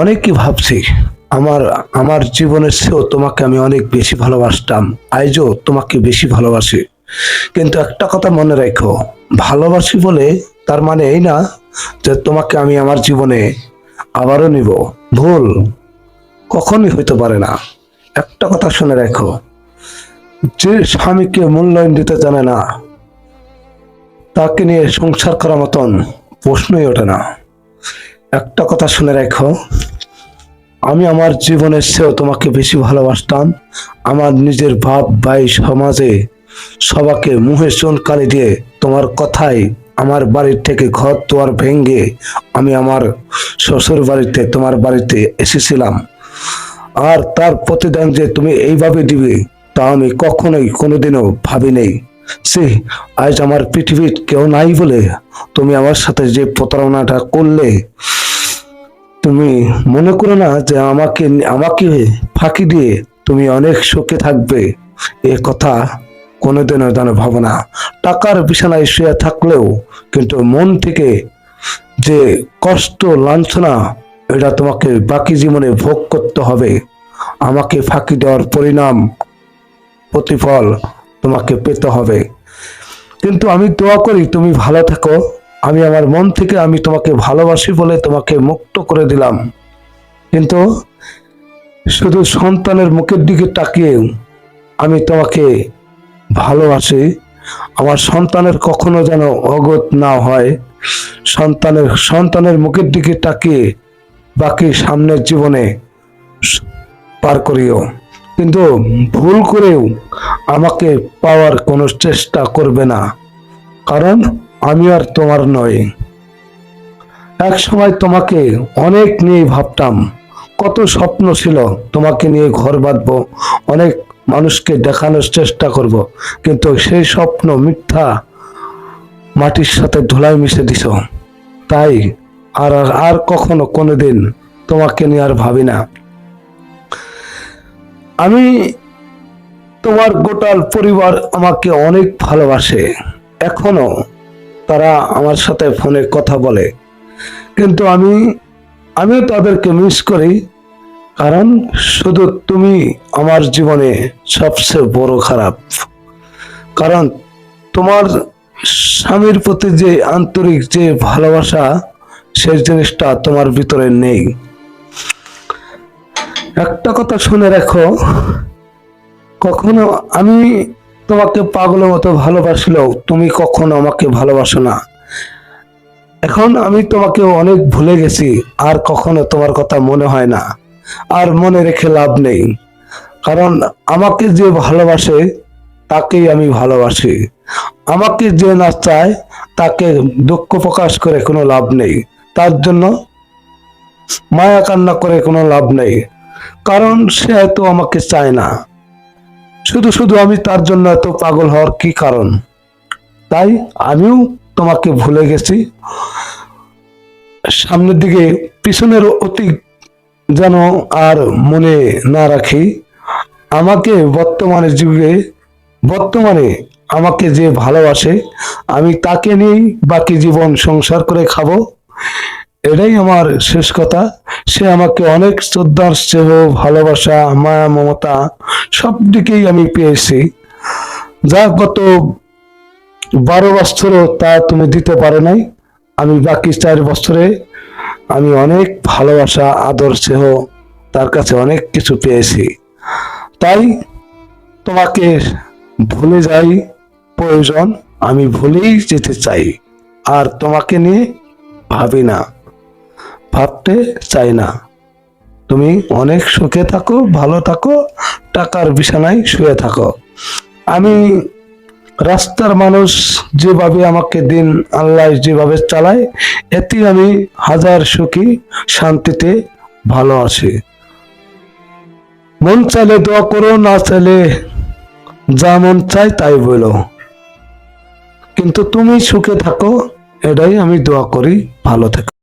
অনেকই ভাবছি, আমার আমার জীবনের চেয়েও তোমাকে আমি অনেক বেশি ভালোবাসতাম, আজও তোমাকে বেশি ভালোবাসি। কিন্তু একটা কথা মনে রেখো, ভালোবাসি বলে তার মানে এই না যে তোমাকে আমি আমার জীবনে আবারও নিব। ভুল, কখনই হইতে পারে না। একটা কথা শুনে রাখো, যে স্বামীকে মূল্যায়ন দিতে জানে না, তাকে নিয়ে সংসার করার মতন প্রশ্নই ওঠে না। একটা কথা শুনে রাখো। আমি আমার জীবনের চেয়েও তোমাকে বেশি ভালোবাসতাম। আমার নিজের ভাব ভাই সমাজে সবাকে মুহে চুনকালি দিয়ে তোমার কথাই আমার বাড়ির থেকে ঘর তোয়ার ভেঙ্গে আমি আমার শ্বশুর বাড়িতে, তোমার বাড়িতে এসেছিলাম। আর তার প্রতিদান যে তুমি এইভাবে দিবে, তা আমি কখনোই কোনোদিনও ভাবি নেই সে, আজ আমার পৃথিবীর কেউ নাই বলে তুমি আমার সাথে যে প্রতারণাটা করলে, তুমি মনে করো না যে আমাকে আমাকে ফাঁকি দিয়ে তুমি অনেক সুখে থাকবে। এ কথা কোনোদিনও যেন ভাবো না। টাকার বিছানায় শুয়ে থাকলেও কিন্তু মন থেকে যে কষ্ট, লাঞ্ছনা, এটা তোমাকে বাকি জীবনে ভোগ করতে হবে। আমাকে ফাঁকি দেওয়ার পরিণাম, প্রতিফল তোমাকে পেতে হবে। কিন্তু আমি দোয়া করি, তুমি ভালো থাকো। আমি আমার মন থেকে আমি তোমাকে ভালোবাসি বলে তোমাকে মুক্ত করে দিলাম। কিন্তু শুধু সন্তানের মুখের দিকে তাকিয়ে আমি তোমাকে ভালোবাসি। আমার সন্তানের কখনো যেন অগত না হয়। সন্তানের সন্তানের মুখের দিকে তাকিয়ে বাকি সামনের জীবনে পার করিও। কিন্তু ভুল করেও আমাকে পাওয়ার কোনো চেষ্টা করবে না। কারণ আমি আর তোমার নয়। এক সময় তোমাকে অনেক নিয়ে ভাবতাম, কত স্বপ্ন ছিল তোমাকে নিয়ে ঘর বাঁধবো, অনেক মানুষকে দেখানোর চেষ্টা করব, কিন্তু সেই স্বপ্ন মিথ্যা মাটির সাথে ধুলাই মিশে দিছ। তাই আর আর- আর কখনো কোনোদিন তোমাকে নিয়ে আর ভাবি না। আমি তোমার গোটাল পরিবার আমাকে অনেক ভালোবাসে। এখনও তারা আমার সাথে ফোনে কথা বলে। কিন্তু আমি, আমিও তাদেরকে মিস করি। কারণ শুধু তুমি আমার জীবনে সবচেয়ে বড় খারাপ। কারণ তোমার স্বামীর প্রতি যে আন্তরিক যে ভালোবাসা, সেই জিনিসটা তোমার ভিতরে নেই। একটা কথা শুনে রাখো, কখনো আমি তোমাকে পাগলের মতো ভালোবাসলেও তুমি কখনো আমাকে ভালোবাসো না। এখন আমি তোমাকে অনেক ভুলে গেছি, আর কখনো তোমার কথা মনে হয় না, আর মনে রেখে লাভ নেই। কারণ আমাকে যে ভালোবাসে, তাকেই আমি ভালোবাসি। আমাকে যে না চায়, তাকে দুঃখ প্রকাশ করে কোনো লাভ নেই। তার জন্য মায়া কান্না করে কোনো লাভ নেই। কারণ সে হয়তো আমাকে চায় না। শুধু শুধু আমি তার জন্য এত পাগল হওয়ার কি কারণ? তাই আমিও তোমাকে ভুলে গেছি। সামনের দিকে পিছনের অতি যেন আর মনে না রাখি। আমাকে বর্তমানে যুগে, বর্তমানে আমাকে যে ভালোবাসে, আমি তাকে নিয়েই বাকি জীবন সংসার করে খাব। এটাই আমার শেষ কথা। সে আমাকে অনেক শ্রদ্ধার স্নেহ, ভালোবাসা, মায়া, মমতা সব দিকেই আমি পেয়েছি। যা গত বারো বছরও তা তুমি দিতে পারে নাই। আমি বাকি চার বছরে আমি অনেক ভালোবাসা, আদর, স্নেহ তার কাছে অনেক কিছু পেয়েছি। তাই তোমাকে ভুলে যাই, প্রয়োজন আমি ভুলেই যেতে চাই। আর তোমাকে নিয়ে ভাবি না। ভাবতে চাই না। তুমি অনেক সুখে থাকো, ভালো থাকো, টাকার বিছানায় শুয়ে থাকো। আমি রাস্তার মানুষ যেভাবে আমাকে দিন আল্লাহ যেভাবে চালায়, এতে আমি হাজার সুখী, শান্তিতে ভালো আছি। মন চাইলে দোয়া করো, না চাইলে যা মন চাই তাই বলো। কিন্তু তুমি সুখে থাকো, এটাই আমি দোয়া করি, ভালো থেকো।